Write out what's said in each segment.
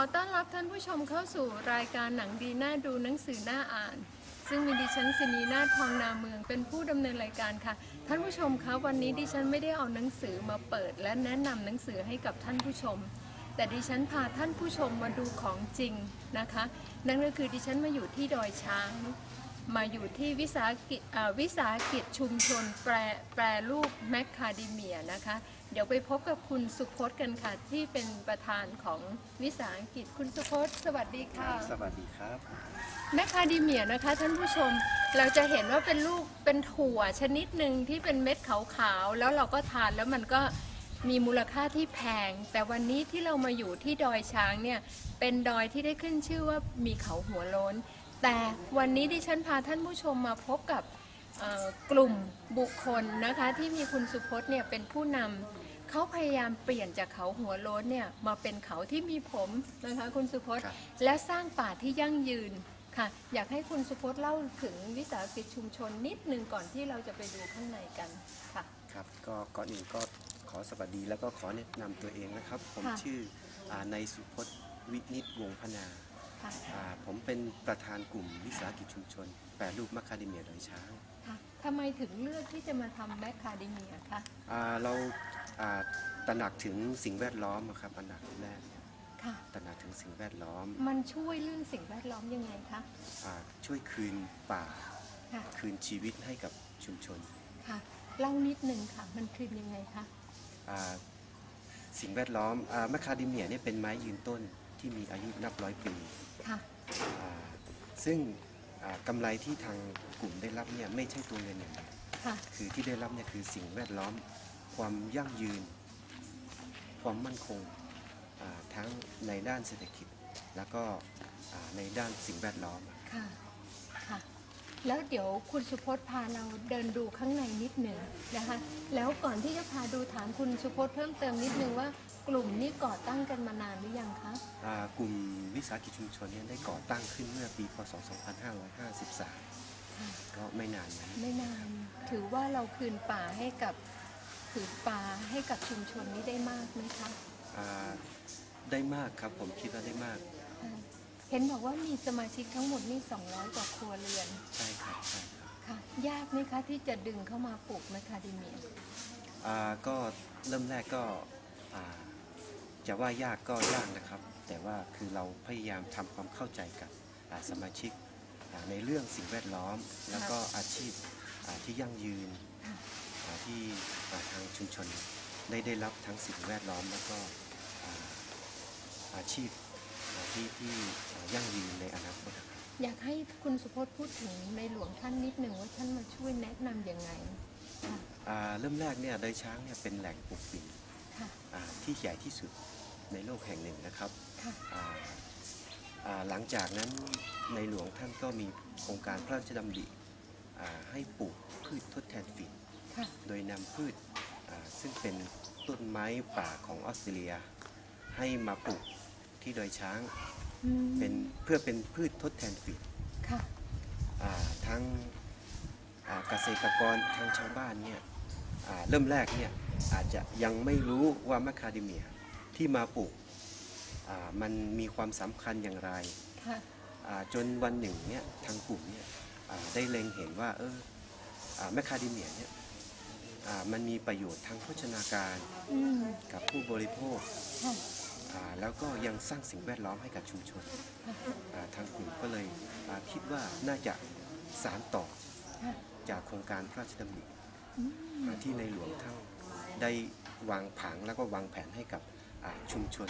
ขอต้อนรับท่านผู้ชมเข้าสู่รายการหนังดีน่าดูหนังสือน่าอ่าน ซึ่งมีดิฉันสินีนาทองนาเมืองเป็นผู้ดำเนินรายการค่ะ ท่านผู้ชมคะวันนี้ดิฉันไม่ได้เอาหนังสือมาเปิด และแนะนำหนังสือให้กับท่านผู้ชม แต่ดิฉันพาท่านผู้ชมมาดูของจริงนะคะ นั่นก็คือดิฉันมาอยู่ที่ดอยช้าง มาอยู่ที่วิสาหกิจวิสาหกิจชุมชนแปรแปรรูปแมคคาเดเมียนะคะ เดี๋ยวไปพบกับคุณสุพจน์กันค่ะ ที่เป็นประธานของวิสาหกิจคุณสุพจน์สวัสดีค่ะ สวัสดีครับ แมคคาเดเมียนะคะ ท่านผู้ชมเราจะเห็นว่าเป็นลูกเป็นถั่วชนิดหนึ่งที่เป็นเม็ดขาวๆแล้วเราก็ทานแล้วมันก็มีมูลค่าที่แพง แต่วันนี้ที่เรามาอยู่ที่ดอยช้างเนี่ยเป็นดอยที่ได้ขึ้นชื่อว่ามีเขาหัวโล้น แต่วันนี้ดิฉันพาท่านผู้ชมมาพบกับเอ่อ กลุ่มบุคคลนะคะที่มีคุณสุพจน์เนี่ยเป็นผู้นำเขาพยายามเปลี่ยนจากเขาหัวโล้นเนี่ยมาเป็นเขาที่มีผมนะคะคุณสุพจน์ครับและสร้างป่าที่ยั่งยืนค่ะ อยากให้คุณสุพจน์เล่าถึงวิสาหกิจชุมชนนิดนึงก่อนที่เราจะไปดูข้างในกันค่ะครับก็ก่อนอื่นก็ขอสวัสดีแล้วก็ขอแนะนำตัวเองนะครับ ผมค่ะชื่ออานายสุพจน์วินิตวงศ์พนาค่ะอ่าผมเป็นประธานกลุ่มวิสาหกิจชุมชนแปรรูปมะคาเดเมียดอยช้างค่ะ ทำไมถึงเลือกที่จะมาทำแมคคาเดเมียคะอ่าเราอ่าตระหนักถึงสิ่งแวดล้อมอะครับอันดับแรกเนี่ยค่ะ ตระหนักถึงสิ่งแวดล้อมมันช่วยเรื่องสิ่งแวดล้อมยังไงคะ อ่าช่วยคืนป่า ค่ะ คืนชีวิตให้กับชุมชนค่ะ เล่านิดนึงค่ะ มันคืนยังไงคะ อ่าสิ่งแวดล้อมอ่ามะคาเดเมียเนี่ยเป็นไม้ยืนต้นที่มีอายุนับร้อยปีค่ะ อ่าซึ่ง อ่ากำไรที่ทางกลุ่มได้รับเนี่ยไม่ใช่ตัวเงินอย่างเดียวค่ะคือที่ได้รับเนี่ยคือสิ่งแวดล้อม ความยั่งยืน ความมั่นคงอ่าทั้งในด้านเศรษฐกิจ แล้วก็อ่าในด้านสิ่งแวดล้อมค่ะค่ะแล้วเดี๋ยวคุณสุพจน์พาเราเดินดูข้างในนิดหนึ่งนะคะ แล้วก่อนที่จะพาดูถามคุณสุพจน์เพิ่มเติมนิดนึงว่า กลุ่มนี้ก่อตั้งกันมานานหรือยังคะอ่ากลุ่มวิสาหกิจชุมชนเนี่ยได้ก่อตั้งขึ้นเมื่อปีพศ 2553ค่ะก็ไม่นานนะไม่นาน ถือว่าเราคืนป่าให้กับผืนป่าให้กับชุมชนนี้ได้มากไหมคะอ่าได้มากครับผมคิดว่าได้มากค่ะเห็นบอกว่ามีสมาชิกทั้งหมดนี่200 กว่าครัวเรือน ใช่ครับใช่ครับค่ะ ยากไหมคะที่จะดึงเข้ามาปลูกแมคคาเดเมียอ่าก็เริ่มแรกก็อ่า จะว่ายากก็ยากนะครับ แต่ว่าคือเราพยายามทำความเข้าใจกับอ่าสมาชิกอ่าในเรื่องสิ่งแวดล้อม แล้วก็อาชีพอ่าที่ยั่งยืนค่ะอ่าที่อ่าทางชุมชนได้ได้รับทั้งสิ่งแวดล้อม แล้วก็อ่าอาชีพอ่าที่ที่อ่ายั่งยืนในอนาคตนะครับอยากให้คุณสุพจน์พูดถึงในหลวงท่านนิดหนึ่งว่าท่านมาช่วยแนะนำยังไงค่ะอ่าเริ่มแรกเนี่ยดอยช้างเนี่ยเป็นแหล่งปลูกฝิ่นค่ะอ่าที่ใหญ่ที่สุด ในโลกแห่งหนึ่งนะครับค่ะอ่าอ่าหลังจากนั้นในหลวงท่านก็มีโครงการพระราชดำริอ่าให้ปลูกพืชทดแทนฝิ่นค่ะโดยนำพืชอ่าซึ่งเป็นต้นไม้ป่าของออสเตรเลีย ให้มาปลูกที่ดอยช้างอืมเป็นเพื่อเป็นพืชทดแทนฝิ่นค่ะอ่าทั้งอ่าเกษตรกรทั้งชาวบ้านเนี่ยอ่าเริ่มแรกเนี่ยอาจจะยังไม่รู้ว่ามะคาเดเมีย ที่มาปลูกอ่ามันมีความสำคัญอย่างไรค่ะอ่าจนวันหนึ่งเนี่ยทางกลุ่มเนี่ยอ่าได้เล็งเห็นว่าเอออ่าแมคคาเดเมียเนี่ยอ่ามันมีประโยชน์ทางโภชนาการอืมกับผู้บริโภคค่ะอ่าแล้วก็ยังสร้างสิ่งแวดล้อมให้กับชุมชนค่ะอ่าทางกลุ่มก็เลยอ่าคิดว่าน่าจะสารต่อค่ะจากโครงการพระราชดำริอืมอ่าที่ในหลวงท่านได้วางผังแล้วก็วางแผนให้กับอ่า ชุมชน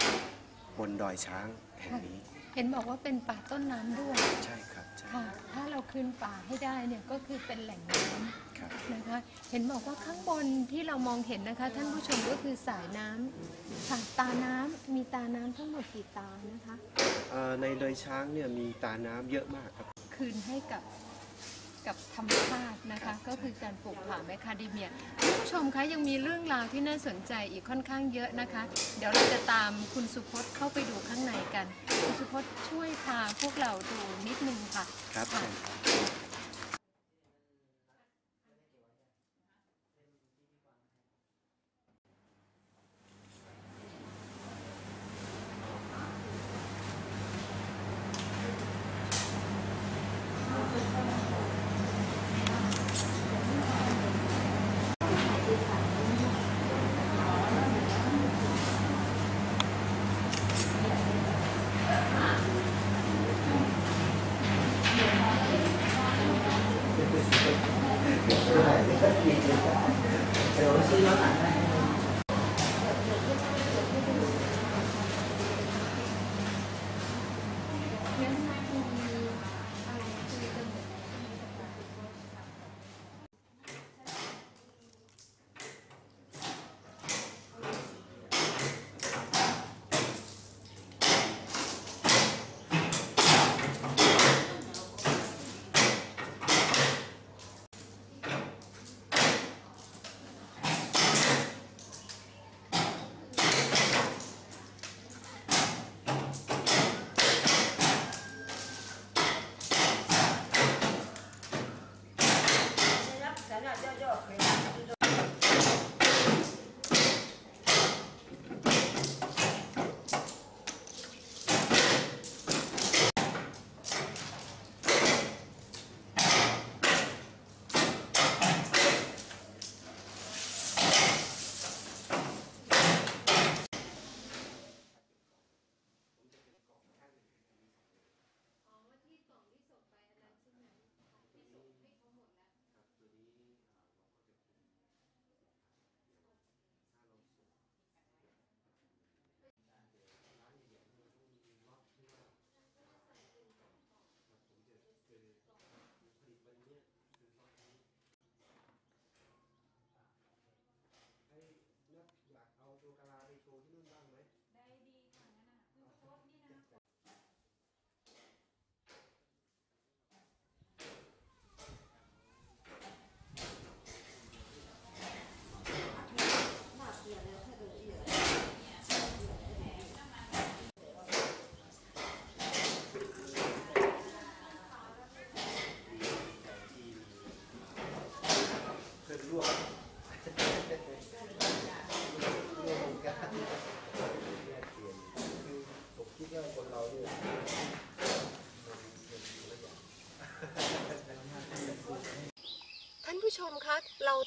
บนดอยช้างแห่งนี้ เห็นบอกว่าเป็นป่าต้นน้ำด้วย ใช่ครับใช่ค่ะถ้าเราคืนป่าให้ได้เนี่ยก็คือเป็นแหล่งน้ำครับนะคะ เห็นบอกว่าข้างบนที่เรามองเห็นนะคะ ท่านผู้ชมก็คือสายน้ำค่ะตาน้ำมีตาน้ำทั้งหมดกี่ตานะคะอ่าในดอยช้างเนี่ยมีตาน้ำเยอะมากครับ คืนให้กับ กับธรรมชาตินะครัคะบก็คือการปลูกป่าแมคคาเดเมียท่านผู้ชมคะยังมีเรื่องราวที่น่าสนใจอีกค่อนข้างเยอะนะคะ เดี๋ยวเราจะตามคุณสุพจน์เข้าไปดูข้างในกัน คุณสุพจน์ช่วยพาพวกเราดูนิดนึงค่ะครับค่ะเชิญครับ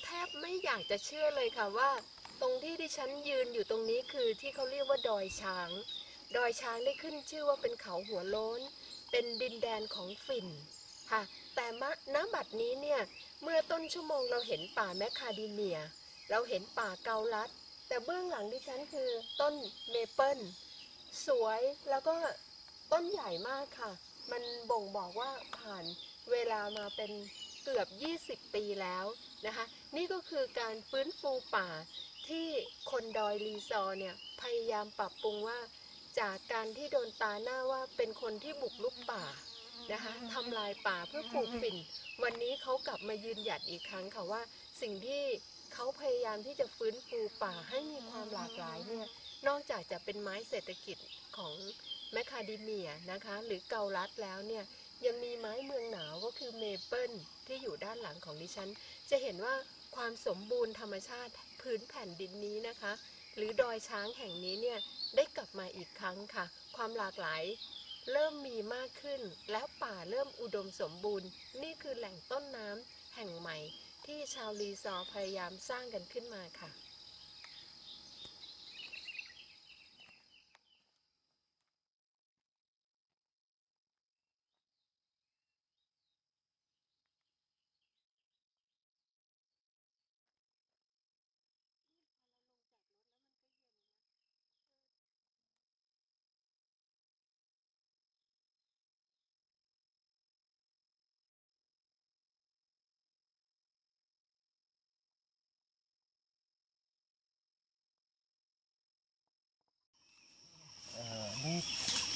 แทบไม่อยากจะเชื่อเลยค่ะว่า ตรงที่ดิฉันยืนอยู่ตรงนี้คือที่เขาเรียกว่าดอยช้าง ดอยช้างได้ขึ้นชื่อว่าเป็นเขาหัวโล้น เป็นดินแดนของฝิ่นค่ะแต่มะณบัดนี้เนี่ย เมื่อต้นชั่วโมงเราเห็นป่าแมคคาเดเมีย เราเห็นป่าเกาลัด แต่เบื้องหลังดิฉันคือต้นเมเปิลสวยแล้วก็ต้นใหญ่มากค่ะ มันบ่งบอกว่าผ่านเวลามาเป็น เกือบ 20 ปีแล้วนะคะ นี่ก็คือการฟื้นฟูป่าที่คนดอยลีซอเนี่ยพยายามปรับปรุงว่า จากการที่โดนตาหน้าว่าเป็นคนที่บุกลุกป่านะคะทำลายป่าเพื่อปลูกฝิ่น วันนี้เขากลับมายืนหยัดอีกครั้งค่ะว่าสิ่งที่เขาพยายามที่จะฟื้นฟูป่าให้มีความหลากหลายเนี่ยนอกจากจะเป็นไม้เศรษฐกิจของแมคคาเดเมียนะคะ หรือเกาลัดแล้วเนี่ย ยังมีไม้เมืองหนาวก็คือเมเปิลที่อยู่ด้านหลังของดิฉัน จะเห็นว่าความสมบูรณ์ธรรมชาติพื้นแผ่นดินนี้นะคะ หรือดอยช้างแห่งนี้เนี่ยได้กลับมาอีกครั้งค่ะ ความหลากหลายเริ่มมีมากขึ้น แล้วป่าเริ่มอุดมสมบูรณ์ นี่คือแหล่งต้นน้ำแห่งใหม่ที่ชาวรีซอร์พยายามสร้างกันขึ้นมาค่ะ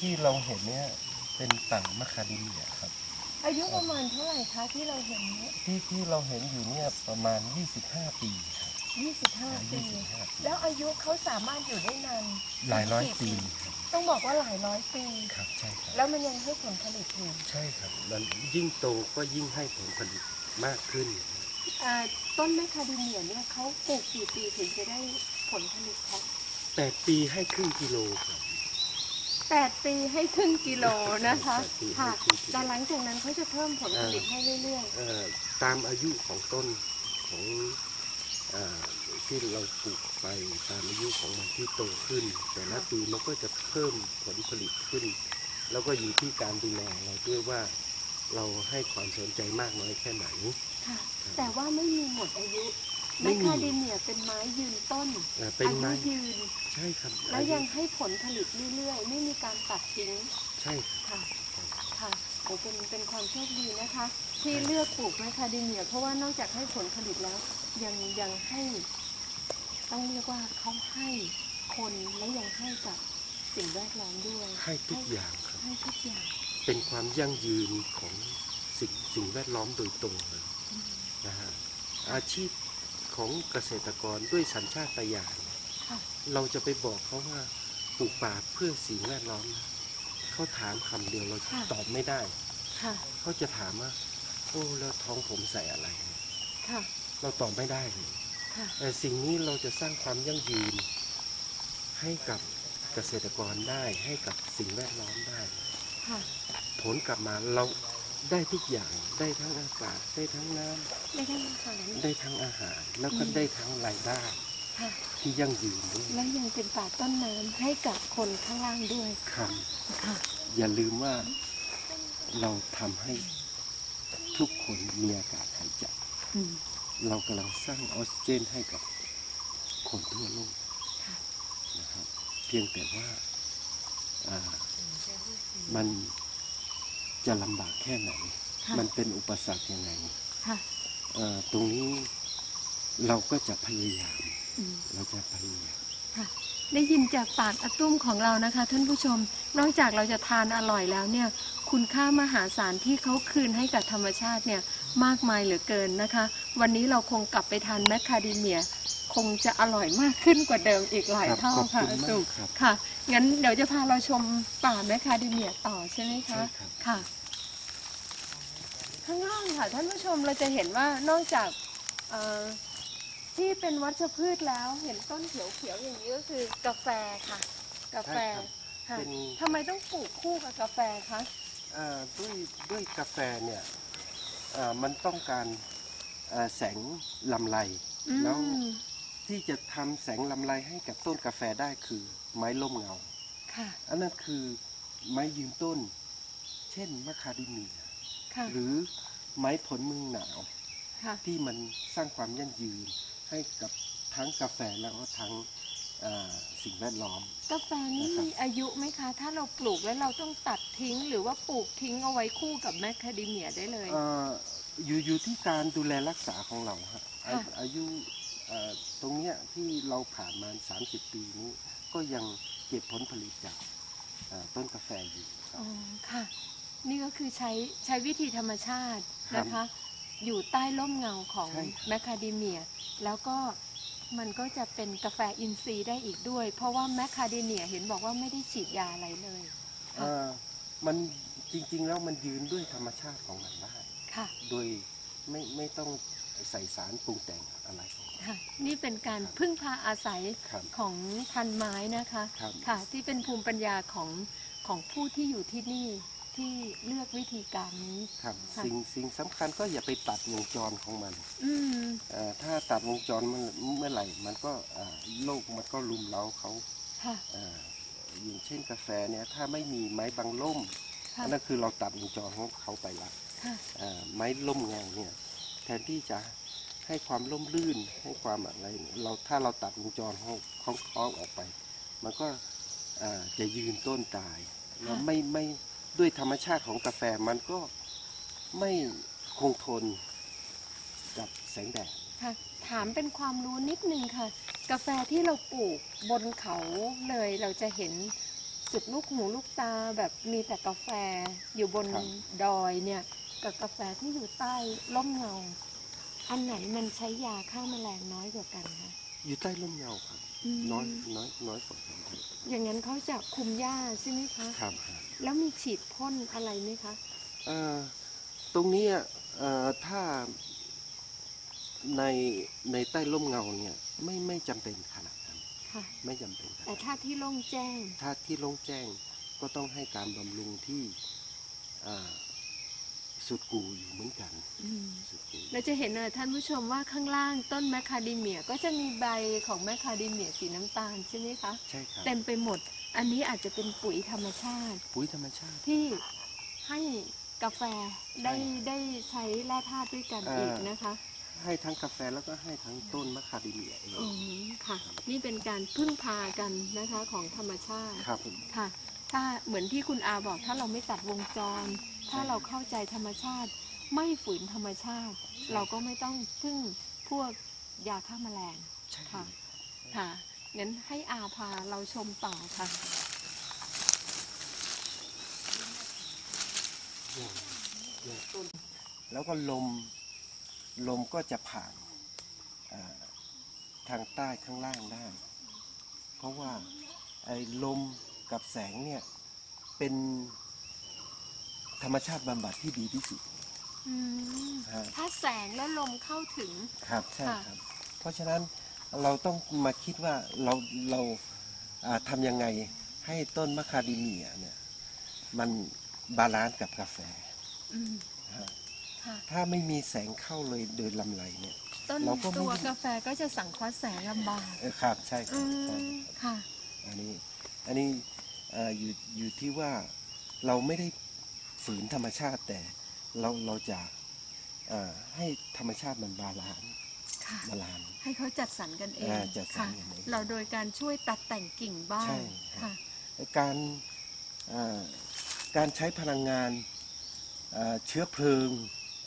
ที่เราเห็นเนี่ยเป็นต่างมะคาเดเมียครับ อายุประมาณเท่าไหร่คะที่เราเห็นเนี่ยที่ที่เราเห็นอยู่เนี่ยประมาณ 25 ปีครับ 25 ปี 25 ปี แล้วอายุเขาสามารถอยู่ได้นานหลายร้อยปีครับต้องบอกว่าหลายร้อยปี ครับใช่ครับ แล้วมันยังให้ผลผลิตอยู่ใช่ครับมันยิ่งโตก็ยิ่งให้ผลผลิตมากขึ้นอ่าต้นแมคคาเดเมียเนี่ยเขาปลูกกี่ปีถึงจะได้ผลผลิตคะ8 ปีให้ครึ่งกิโลครับ แปดปีให้ครึ่งกิโลนะคะ แปดปีให้ค่ะ ครึ่งกิโล แต่หลังจากนั้นเขาจะเพิ่มผลผลิตให้เรื่อยเอ่อตามอายุของต้นของเออที่เราปลูกไปตามอายุของมันที่โตขึ้น แต่ละปีมันก็จะเพิ่มผลผลิตขึ้น แล้วก็อยู่ที่การดูแลเราด้วยว่าเราให้ความสนใจมากน้อยแค่ไหน ๆ ค่ะ แต่ว่าไม่มีหมดอายุ ไม่แมคมีคาเดเมียเป็นไม้ยืนต้นเอ่อเป็นอายุไม้ยืน ใช่ครับและอายุยังให้ผลผลิตเรื่อยๆ ไม่มีการตัดทิ้งใช่ครับ ค่ะ ค่ะโอ้เป็นเป็นความโชคดีนะคะ ที่เลือกปลูกแมคคาเดเมีย เพราะว่านอกจากให้ผลผลิตแล้ว ยังยังให้ ต้องเรียกว่าเขาให้คนและยังให้กับสิ่งแวดล้อมด้วย ให้ทุกอย่างครับ ให้ทุกอย่าง เป็นความยั่งยืนของสิ่งสิ่งแวดล้อมโดยตรงเลยอืมนะฮะอาชีพ ของเกษตรกรด้วยสัญชาตญาณค่ะเราจะไปบอกเขาว่าปลูกป่าเพื่อสิ่งแวดล้อมนะเขาถามคำเดียวเราตอบไม่ได้ค่ะเขาจะถามว่าโอ้แล้วท้องผมใส่อะไรค่ะเราตอบไม่ได้เลยค่ะแต่สิ่งนี้เราจะสร้างความยั่งยืน ให้กับเกษตรกรได้ให้กับสิ่งแวดล้อมได้ค่ะผลกลับมาเรา ได้ทุกอย่างได้ทั้งอากาศได้ทั้งน้ำไม่ได้อาหารได้ทั้งอาหาร แล้วก็อืมได้ทั้งรายได้ค่ะที่ยั่งยืนด้วยและยังเป็นป่าต้นน้ำให้กับคนข้างล่างด้วยครับค่ะอย่าลืมว่าเราทำให้ทุกคนมีอากาศหายใจอืมเรากำลังสร้างออกซิเจนให้กับคนทั่วโลกค่ะนะครับเพียงแต่ว่าอ่ามัน จะลำบากแค่ไหนค่ะมันเป็นอุปสรรคยังไงค่ะเอ่อตรงนี้เราก็จะพยายามอืมเราจะพยายามค่ะได้ยินจากปากอาตุ้มของเรานะคะ ท่านผู้ชม นอกจากเราจะทานอร่อยแล้วเนี่ย คุณค่ามหาศาลที่เขาคืนให้กับธรรมชาติเนี่ยมากมายเหลือเกินนะคะ วันนี้เราคงกลับไปทานแมคคาเดเมีย คงจะอร่อยมากขึ้นกว่าเดิมอีกหลายครับเท่าขอบค่ะคุณอามาตุ้กมครับค่ะ งั้นเดี๋ยวจะพาเราชมป่าแมคคาเดเมียต่อใช่ไหมใช่คะครับค่ะ ข้างล่างค่ะท่านผู้ชมเราจะเห็นว่านอกจากเอ่อที่เป็นวัชพืชแล้วเห็นต้นเขียวๆอย่างนี้ก็คือกาแฟค่ะ กาแฟใช่ครับค่ะเป็นทำไมต้องปลูกคู่กับกาแฟคะเอ่อด้วยด้วยกาแฟเนี่ยเอ่อมันต้องการเอ่อแสงลำไรอืมแล้ว ที่จะทำแสงลำไรให้กับต้นกาแฟได้คือไม้ล่มเงาค่ะอันนั้นคือไม้ยืนต้น เช่นมะคาเดิเมียค่ะหรือไม้ผลเมืองหนาวค่ะที่มันสร้างความยั่งยืนให้กับทั้งกาแฟแล้วก็ทั้งเอ่อสิ่งแวดล้อม กาแฟนี่นะครับมีอายุไหมคะ ถ้าเราปลูกแล้วเราต้องตัดทิ้ง หรือว่าปลูกทิ้งเอาไว้คู่กับแมคคาเดเมียได้เลยเอ่ออยู่อยู่ที่การดูแลรักษาของเราฮะอาค่ะอายุเอ่อ ตรงเนี้ยที่เราผ่านมา 30 ปีนี้ ก็ยังเก็บผลผลิตจากเอ่อต้นกาแฟอยู่ครับอ๋อค่ะ นี่ก็คือใช้ใช้วิธีธรรมชาติครับนะคะ อยู่ใต้ร่มเงาของใช่ครับแมคคาเดเมีย แล้วก็มันก็จะเป็นกาแฟอินทรีย์ได้อีกด้วย เพราะว่าแมคคาเดเมียเห็นบอกว่าไม่ได้ฉีดยาอะไรเลยเอ่อมันจริงๆแล้วมันยืนด้วยธรรมชาติของมันได้ค่ะโดยไม่ไม่ต้องใส่สารปรุงแต่งอะไรของมัน ค่ะนี่เป็นการครับพึ่งพาอาศัยครับของพันไม้นะคะครับ ค่ะ ที่เป็นภูมิปัญญาของของผู้ที่อยู่ที่นี่ที่เลือกวิธีการนี้ ครับค่ะ สิ่งสิ่งสำคัญก็อย่าไปตัดวงจรของมันอืมเอ่อถ้าตัดวงจรมันเมื่อไหร่ มันก็เอ่อโลกมันก็ลุมเล้าเขาค่ะเอ่ออย่างเช่นกาแฟเนี่ยถ้าไม่มีไม้บังล่มค่ะอันนั้นคือเราตัดวงจรของเขาไปละค่ะเอ่อไม้ล่มเงาเนี่ยแทนที่จะ ให้ความร่มรื่นให้ความอะไรเนี่ยเราถ้าเราตัดวงจรของของเขาออกไป มันก็เอ่อจะยืนต้นตายแล้วไม่ไม่ด้วยธรรมชาติของกาแฟมันก็ไม่คงทนกับแสงแดดค่ะถามเป็นความรู้นิดนึงค่ะ กาแฟที่เราปลูกบนเขาเลยเราจะเห็นสุดลูกหูลูกตาแบบมีแต่กาแฟอยู่บนครับดอยเนี่ย กับกาแฟที่อยู่ใต้ร่มเงา อันไหนมันใช้ยาฆ่าแมลงน้อยกว่ากันคะอยู่ใต้ร่มเงาครับมน้อยน้อยน้อยกว่ากันครับอย่างนั้นเขาจะคุมหญ้าใช่ไหมคะครับแล้วมีฉีดพ่นอะไรไหมคะเอ่อตรงเนี้ยเอ่อถ้าในในใต้ร่มเงาเนี่ยไม่ไม่จำเป็นขนาดนั้นค่ะไม่จำเป็นขนาดแต่นั้นถ้าที่โล่งแจ้ง ถ้าที่โล่งแจ้งก็ต้องให้การบำรุงที่อ่า สุดกูอยู่เหมือนกันอืมสุดกูเราจะเห็นนะท่านผู้ชมว่าข้างล่างต้นแมคคาเดเมียก็จะมีใบของแมคคาเดเมียสีน้ำตาลใช่ไหมคะใช่ครับเต็มไปหมด อันนี้อาจจะเป็นปุ๋ยธรรมชาติ ปุ๋ยธรรมชาติที่ให้กาแฟได้ใช่ได้ใช้แร่ธาตุด้วยกันเอ่ออีอีกนะคะให้ทั้งกาแฟแล้วก็ให้ทั้งต้นมะคาเดเมียเองอืมค่ะ นี่เป็นการพึ่งพากันนะคะของธรรมชาติ ครับผมค่ะ ถ้าเหมือนที่คุณอาบอกถ้าเราไม่ตัดวงจร ถ้าเราเข้าใจธรรมชาติ ไม่ฝืนธรรมชาติ เราก็ไม่ต้องพึ่งพวกยาฆ่าแมลงใช่ค่ะค่ะงั้นให้อาพาเราชมต่อค่ะแล้วก็ลมลมก็จะผ่านอ่าทางใต้ข้างล่างได้ เพราะว่าไอ้ลมกับแสงเนี่ยเป็น ธรรมชาติบำบัดที่ดีที่สุดอืมฮะถ้าแสงและลมเข้าถึง ครับใช่ค่ะ ครับ เพราะฉะนั้นเราต้องมาคิดว่าเราเราอ่าทำยังไงให้ต้นมะคาเดิเมียเนี่ยมันบาลานซ์กับกาแฟอืมฮะค่ะถ้าไม่มีแสงเข้าเลยโดยลำไรเนี่ย ต้นเราก็ไม่ ตัวกาแฟก็จะสังเคราะห์แสงลำบากเออครับใช่คอืรับใช่มค่ะ อันนี้อันนี้เอ่ออยู่อยู่ที่ว่าเราไม่ได้ ฝืนธรรมชาติแต่เราเราจะเอ่อให้ธรรมชาติมันบาลานซ์ค่ะบาลานซ์ให้เขาจัดสรรกันเองอ่าจัดสรรค่ะกันเองเราโดยการช่วยตัดแต่งกิ่งบ้างใช่ค่ะการเอ่อการใช้พลังงานเอ่อเชื้อเพลิง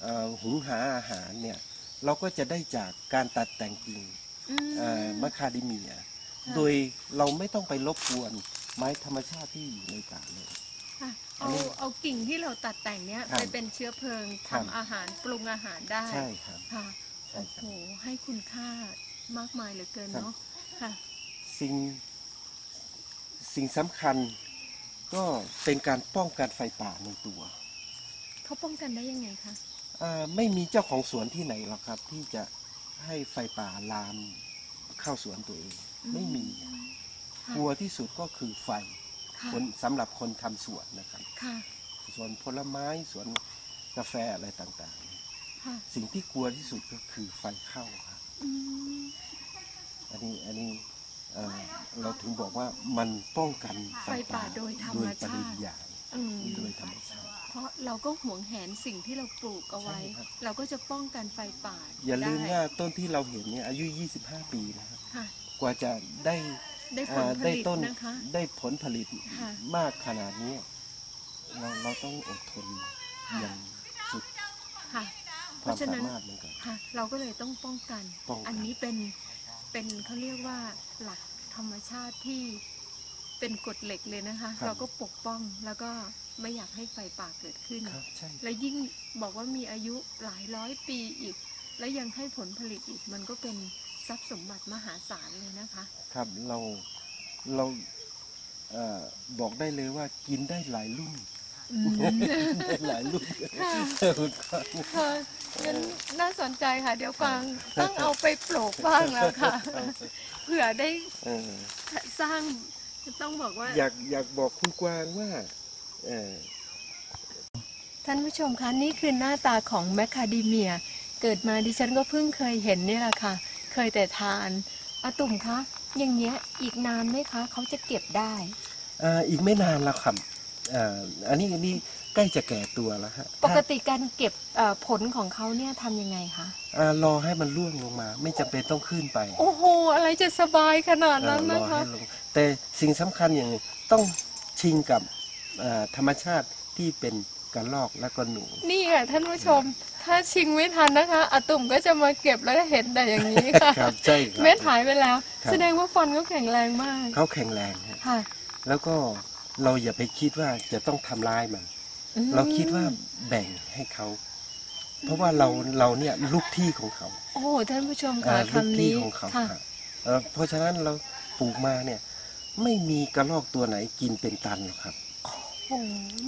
เอ่อหุงหาอาหารเนี่ยเราก็จะได้จากการตัดแต่งกิ่งอืมเอ่อมะคาเดิเมียค่ะโดยเราไม่ต้องไปรบกวนไม้ธรรมชาติที่อยู่ในป่าเลยค่ะอัน เอานี้เอากิ่งที่เราตัดแต่งเนี้ยครับไปเป็นเชื้อเพลิงครัทำบอาหารปรุงอาหารได้ใช่ครับค่ะใช่โอ้คโหรับให้คุณค่ามากมายเหลือเกินครับเนาะค่ะสิ่งสิ่งสำคัญก็เป็นการป้องกันไฟป่าในตัวเขาป้องกันได้ยังไงคะอ่าไม่มีเจ้าของสวนที่ไหนหรอกครับ ที่จะให้ไฟป่าลามเข้าสวนตัวเอง ไม่มีค่ะกลัวที่สุดก็คือไฟ ค่ะคนสำหรับคนทำสวนนะครับค่ะสวนผลไม้สวนกาแฟอะไรต่างค่ะสิ่งที่กลัวที่สุดก็คือไฟเข้าครับอืมอันนี้อันนี้เอ่อเราถึงบอกว่ามันป้องกันไฟป่าโดยธรรโดมยปชาริติยายอืมโดยธรรมชาติเพราะเราก็หวงแหนสิ่งที่เราปลูกเอาไว้ใช่ครับเราก็จะป้องกันไฟป่าอย่าลืมได้ว่าต้นที่เราเห็นเนี่ยอายุ 25 ปีนะครับค่ะกว่าจะได้ ได้ผลอ่าผได้ลิตต้นนะคะได้ผลผลิตค่ะมากขนาดนี้ เราเราต้องอดทนค่ะอย่างสุดค่ะเพความราะฉะสานั้นมารถเหมือนกันค่ะเราก็เลยต้องป้องกันป้องกัน อันนี้เป็นเป็นเขาเรียกว่าหลักธรรมชาติที่เป็นกฎเหล็กเลยนะคะ เราก็ปกป้องแล้วก็ไม่อยากให้ไฟป่าเกิดขึ้นครับใช่และยิ่งบอกว่ามีอายุหลายร้อยปีอีก และยังให้ผลผลิตอีกมันก็เป็น ทรัพย์สมบัติมหาศาลเลยนะคะ ครับเราเราเอ่อบอกได้เลยว่ากินได้หลายรุ่นได้หลายรุ่นค่ะคุณกวางค่ะงั้นน่าสนใจค่ะ เดี๋ยวกวางต้องเอาไปปลูกบ้างแล้วค่ะเผื่อได้เออสร้างต้องบอกว่า อยากอยากบอกคุณกวางว่าเออท่านผู้ชมคะนี่คือหน้าตาของแมคคาเดเมีย เกิดมาดิฉันก็เพิ่งเคยเห็นนี่แหละค่ะ เคยแต่ทานอาตุ่มคะอย่างเงี้ยอีกนานไหมคะเขาจะเก็บได้อ่าอีกไม่นานแล้วครับอ่าอันนี้อันนี้ใกล้จะแก่ตัวแล้วฮะปกติการเก็บเอ่อผลของเขาเนี่ยทำยังไงคะอ่ารอให้มันร่วงลงมา ไม่จำเป็นต้องขึ้นไป โอ้โห อะไรจะสบายขนาดนั้นอ่ารนะอคะให้ลงแต่สิ่งสำคัญอย่างหนึงต้องชิงกับอ่าธรรมชาติที่เป็น กระรอกและก็หนู นี่ค่ะท่านผู้ชม ถ้าชิงไม่ทันนะคะอาตุ่มก็จะมาเก็บแล้วก็เห็นแต่อย่างนี้ค่ะครับใช่ครับ เม็ดหายไปแล้ว ครับ แสดงว่าฟันเขาแข็งแรงมากเขาแข็งแรงฮะค่ะแล้วก็เราอย่าไปคิดว่าจะต้องทำร้ายมัน อืมเราคิดว่าแบ่งให้เขา เพราะว่าเราเราเนี่ยลูกที่ของเขาโอ้โหท่านผู้ชมค่ะอ่าลูกคำที่นี้ของเขาค่ะ ครับเอ่อเพราะฉะนั้นเราปลูกมาเนี่ย ไม่มีกระรอกตัวไหนกินเป็นตันหรอกครับโอ้โห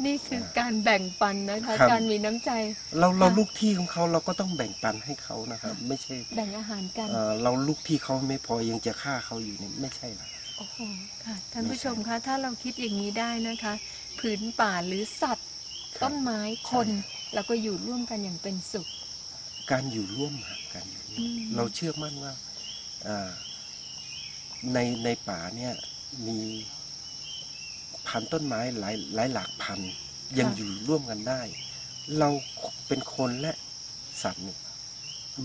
นี่คือการแบ่งปันนะคะครับการมีน้ำใจ เราเราค่ะลูกที่ของเขาเราก็ต้องแบ่งปันให้เขานะครับ ไม่ใช่แบ่งอาหารกันเอ่อเราลูกที่เขาไม่พอยังจะฆ่าเขาอยู่เนี่ยไม่ใช่หรอกโอ้โหค่ะท่านไม่ผู้ใช่ชมคะถ้าเราคิดอย่างนี้ได้นะคะ ผืนป่าหรือสัตว์ครับต้นไม้คนใช่แล้วก็อยู่ร่วมกันอย่างเป็นสุข การอยู่ร่วมหากันอยู่ร่วมอืมเราเชื่อมั่นว่าอ่าในในป่าเนี่ยมี พันธุ์ต้นไม้หลายหลายหลักพันธุ์ยังอยู่ร่วมกันได้ เราเป็นคนและสัตว์เนี่ย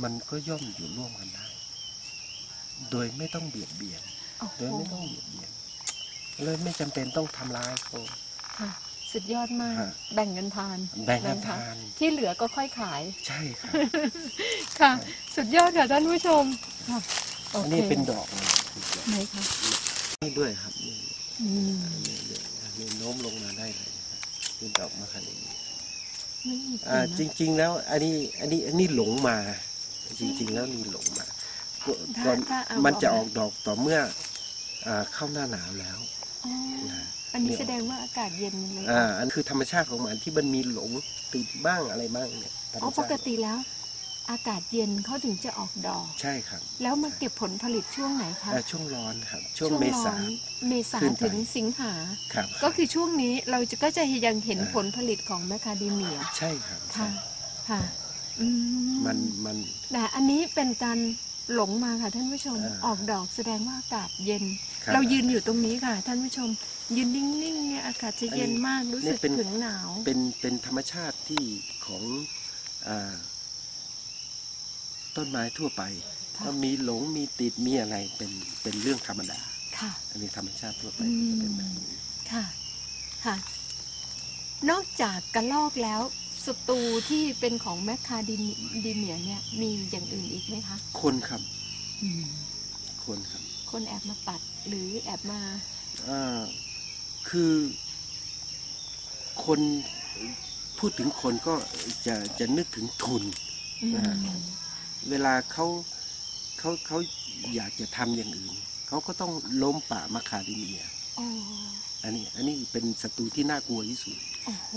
มันก็ย่อมอยู่ร่วมกันได้ โดยไม่ต้องเบียดเบียนโอ้โดยโหไม่ต้องเบียดเบียนเลยไม่จำเป็นต้องทำร้ายเขาค่ะสุดยอดมากฮะแบ่งกันทาน แบ่งกันนะคะทาน ที่เหลือก็ค่อยขาย ใช่ครับค่ะ สุดยอดค่ะท่านผู้ชมค่ะโออันเคนี้เป็นดอกนะไหนคะนี่ด้วยครับนี่ โน้มลงมาได้เลยนะครับเป็นดอกมะขามนี้ไม่มีอ่าจจริงริง ๆ แล้วอันนี้อันนี้อันนี้หลงมา จริง ๆ แล้วนี่หลงมาก่อนถ้าก่อนถ้าเอามันจะออออก กดอกต่อเมื่ออ่าเข้าหน้าหนาวแล้วอ๋อนะ อันนี้แสดงว่าอากาศเย็นเลยอ่าอันคือธรรมชาติของมันที่มันมีหลงติดบ้างอะไรบ้างเนี่ยธรรมอ๋อชาปกติแล้ว อากาศเย็นเขาถึงจะออกดอก ใช่ครับ แล้วมาเก็บผลผลิตช่วงไหนคะอ่าช่วงร้อนครับ ช่วงเมษาร้อนเมษาขึ้นไปถึงสิงหาครับก็คือช่วงนี้เราจะก็จะยังเห็นอ่าผลผลิตของแมคคาเดเมีย ใช่ครับค่ะค่ะอืมันมันแต่อันนี้เป็นการหลงมาค่ะท่านผู้ชมอ่าออกดอกแสดงว่าอากาศเย็นครับเรายืนอยู่ตรงนี้ค่ะ ท่านผู้ชม ยืนนิ่งๆเนี่ยอากาศจะเย็นอันนี้มากรู้สึกนี่เป็นถึงหนาว เป็นเป็นธรรมชาติที่ของอา ต้นไม้ทั่วไปค่ะถ้ามีหลงมีติดมีอะไรเป็นเป็นเรื่องธรรมดาค่ะอันนี้ธรรมชาติทั่วไปอืมจะเป็นแบบนี้ค่ะค่ะ นอกจากกระลอกแล้วศัตรูที่เป็นของแมคคาเดเมียเนี่ย มีอย่างอื่นอีกไหมคะคนครับอืมคนครับ คนแอบมาปัดหรือแอบมาอ่าคือคนพูดถึงคนก็จะจะนึกถึงทุนอืมอ่า เวลาเขาเขาเขาอยากจะทำอย่างอื่น เขาก็ต้องล้มป่ามาคาเดเมียโอ้อันนี้อันนี้เป็นศัตรูที่น่ากลัวที่สุดโอ้โห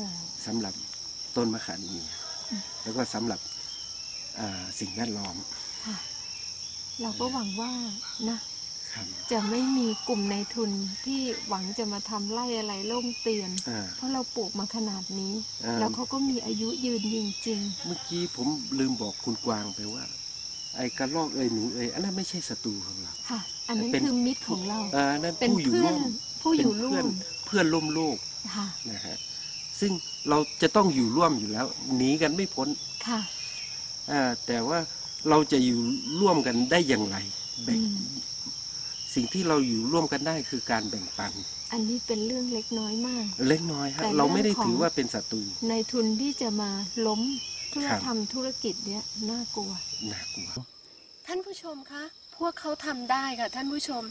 สำหรับต้นมะขามเมียอืมแล้วก็สำหรับอ่าสิ่งแวดล้อมค่ะเราก็หวังว่านะคครับ จะไม่มีกลุ่มในายทุนที่หวังจะมาทำไร่อะไรโล่งเตียนอ่าเพราะเราปลูกมาขนาดนี้อ่าแล้วเขาก็มีอายุยืนจริงเมื่อกี้ผมลืมบอกคุณกวางไปว่า ไอ้กระรอกเอ่ยหนูเอ่ยอันนั้นไม่ใช่ศัตรูของเราๆค่ะ อันนั้นเป็นคือมิตรของเราอ่านั่นเป็นผู้อยู่เพื่อร่นวมผู้อยู่เป็นร่วเพื่อนมเพื่อนร่วมโลกค่ะนะฮะซึ่งเราจะต้องอยู่ร่วมอยู่แล้วหนีกันไม่พ้นค่ะอ่าแต่ว่าเราจะอยู่ร่วมกันได้อย่างไรแบ่งอืม สิ่งที่เราอยู่ร่วมกันได้คือการแบ่งปัน อันนี้เป็นเรื่องเล็กน้อยมาก เล็กน้อยฮะแต่เราไม่ได้เรื่องของถือว่าเป็นศัตรูในายทุนที่จะมาล้มเพื่อครับทำธุรกิจเนี้ยน่ากลัวน่ากลัว ท่านผู้ชมคะพวกเขาทำได้ค่ะท่านผู้ชม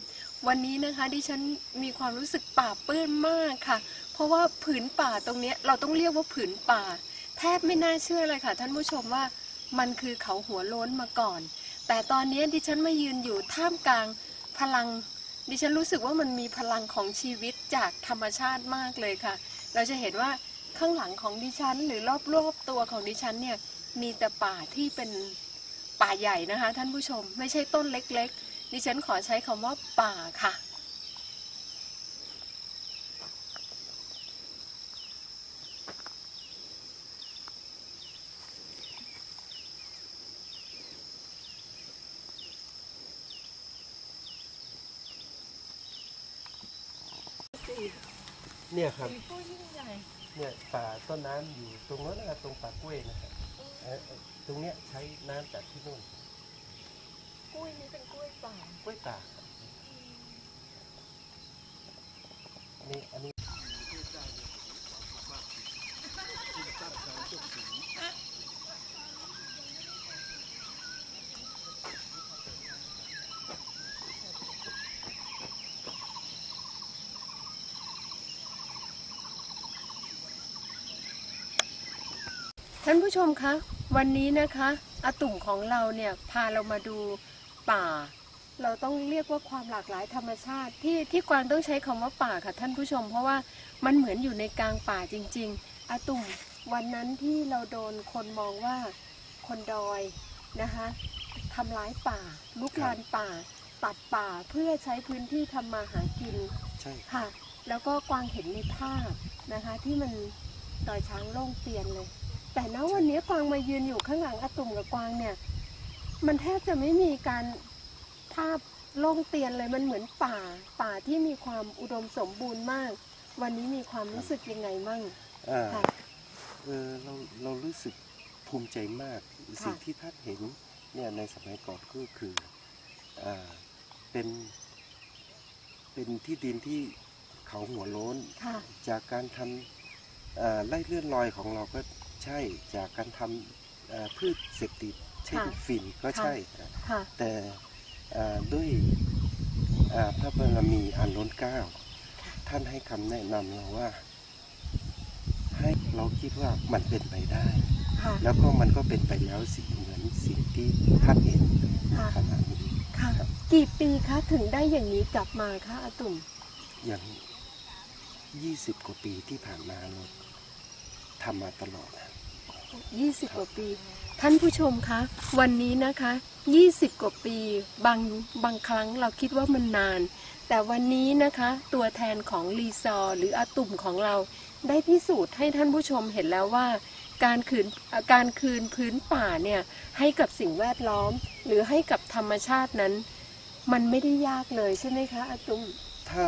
วันนี้นะคะดิฉันมีความรู้สึกปลาบปลื้มมากค่ะ เพราะว่าผืนป่าตรงเนี้ยเราต้องเรียกว่าผืนป่า แทบไม่น่าเชื่อเลยค่ะ ท่านผู้ชมว่ามันคือเขาหัวโล้นมาก่อน แต่ตอนนี้ดิฉันมายืนอยู่ท่ามกลาง พลังดิฉันรู้สึกว่ามันมีพลังของชีวิตจากธรรมชาติมากเลยค่ะ เราจะเห็นว่าข้างหลังของดิฉัน หรือรอบๆตัวของดิฉันเนี่ยมีแต่ป่าที่เป็นป่าใหญ่นะคะ ท่านผู้ชม ไม่ใช่ต้นเล็ก ๆ ดิฉันขอใช้คำว่าป่าค่ะ เนี่ยครับผู้ยิ่งใหญ่เนี่ยป่าต้นน้ำอยู่ตรงนั้นนะครับตรงป่ากล้วยนะครับเอ่อเอ่อตรงเนี้ยใช้น้ำจากที่นู่นกล้วยนี้เป็นกล้วยป่ากล้วยตากครับนี่อันนี้ ท่านผู้ชมคะ วันนี้นะคะอาตุ่มของเราเนี่ยพาเรามาดูป่า เราต้องเรียกว่าความหลากหลายธรรมชาติ ที่ที่กวางต้องใช้คำว่าป่าค่ะท่านผู้ชม เพราะว่ามันเหมือนอยู่ในกลางป่าจริง ๆอาตุ่มวันนั้นที่เราโดนคนมองว่าคนดอยนะคะทำร้ายป่า ลุกลานป่า ตัดป่าเพื่อใช้พื้นที่ทำมาหากินใช่ค่ะ แล้วก็กวางเห็นในภาพนะคะ ที่มันดอยช้างโล่งเตียนเลย แต่ณวันนี้กวางมายืนอยู่ข้างหลังอาตุ่มกับกวางเนี่ย มันแทบจะไม่มีการภาพโล่งเตียนเลยมันเหมือนป่า ป่าที่มีความอุดมสมบูรณ์มาก วันนี้มีความรู้สึกยังไงมั่งอ่าค่ะเออเราเรารู้สึกภูมิใจมากสิ่งที่ท่านเห็นเนี่ยในสมัยก่อนก็คืออ่าเป็นเป็นที่ดินที่เขาหัวโล้นค่ะจากการทำเอ่อไล่เลื่อนลอยของเราก็ ใช่จากการทำเอ่อพืชเสพติดเช่นค่ะฝิ่นก็ใช่นะค่ะแต่เอ่อด้วยเอ่อพระบารมีอันล้นเกล้า ท่านให้คำแนะนำเราว่า ให้เราคิดว่ามันเป็นไปได้ค่ะแล้วก็มันก็เป็นไปแล้วสิเหมือนสิ่งที่ท่านเห็นในค่ะขณะนี้ค่ะครับกี่ปีคะถึงได้อย่างนี้กลับมาคะอาตุ่มอย่างยี่สิบกว่าปีที่ผ่านมาเราทำมาตลอดนะ 20 กว่าปี ท่านผู้ชมคะ วันนี้นะคะ 20 กว่าปี บางบางครั้งเราคิดว่ามันนาน แต่วันนี้นะคะ ตัวแทนของรีซอร์หรืออาตุ่มของเรา ได้พิสูจน์ให้ท่านผู้ชมเห็นแล้วว่า การคืนการคืนพื้นป่าเนี่ยให้กับสิ่งแวดล้อม หรือให้กับธรรมชาตินั้น มันไม่ได้ยากเลยใช่ไหมคะอาตุ่มถ้า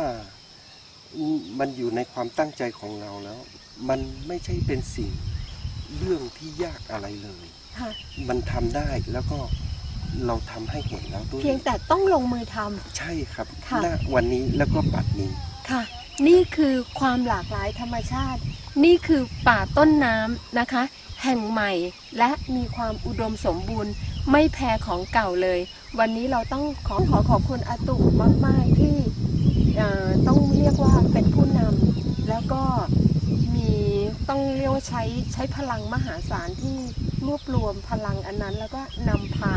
มันอยู่ในความตั้งใจของเราแล้ว มันไม่ใช่เป็นสิ่ง เรื่องที่ยากอะไรเลย ค่ะมันทำได้แล้วก็เราทำให้เห็นแล้วด้วยเพียงแต่ต้องลงมือทำ ใช่ครับค่ะ ณวันนี้แล้วก็ปัดนี้ ค่ะ นี่คือความหลากหลายธรรมชาติ นี่คือป่าต้นน้ำนะคะ แห่งใหม่และมีความอุดมสมบูรณ์ ไม่แพ้ของเก่าเลย วันนี้เราต้องขอขอขอบคุณอาตุมาก ๆ ที่เอ่อต้องเรียกว่าเป็นผู้นำแล้วก็มี ต้องเรียกว่าใช้ใช้พลังมหาศาลที่รวบรวมพลังอันนั้น แล้วก็นำพา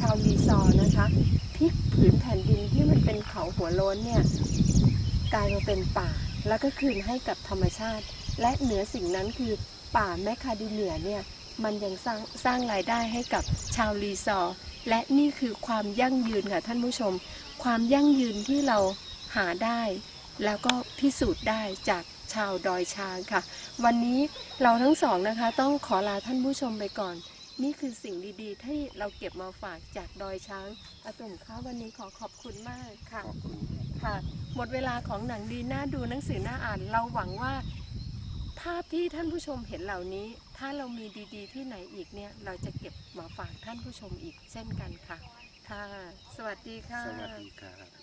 ชาวรีซอร์นะคะพลิกผืนแผ่นดินที่มันเป็นเขาหัวโล้นเนี่ยกลายมาเป็นป่า แล้วก็คืนให้กับธรรมชาติ และเหนือสิ่งนั้นคือป่าแมคคาเดเมียเนี่ยมันยังสร้างสร้างรายได้ให้กับชาวรีซอร์และนี่คือความยั่งยืนค่ะท่านผู้ชม ความยั่งยืนที่เราหาได้ แล้วก็พิสูจน์ได้จาก ชาวดอยช้างค่ะ วันนี้เราทั้งสองนะคะ ต้องขอลาท่านผู้ชมไปก่อน นี่คือสิ่งดีๆ ที่เราเก็บมาฝากจากดอยช้างอาตุ่มคะวันนี้ขอขอบคุณมากค่ะขอบคุณค่ะ หมดเวลาของหนังดีน่าดูหนังสือน่าอ่าน เราหวังว่าภาพที่ท่านผู้ชมเห็นเหล่านี้ ถ้าเรามีดีๆ ที่ไหนอีกเนี่ย เราจะเก็บมาฝากท่านผู้ชมอีกเช่นกันค่ะ ค่ะ สวัสดีค่ะ สวัสดีครับ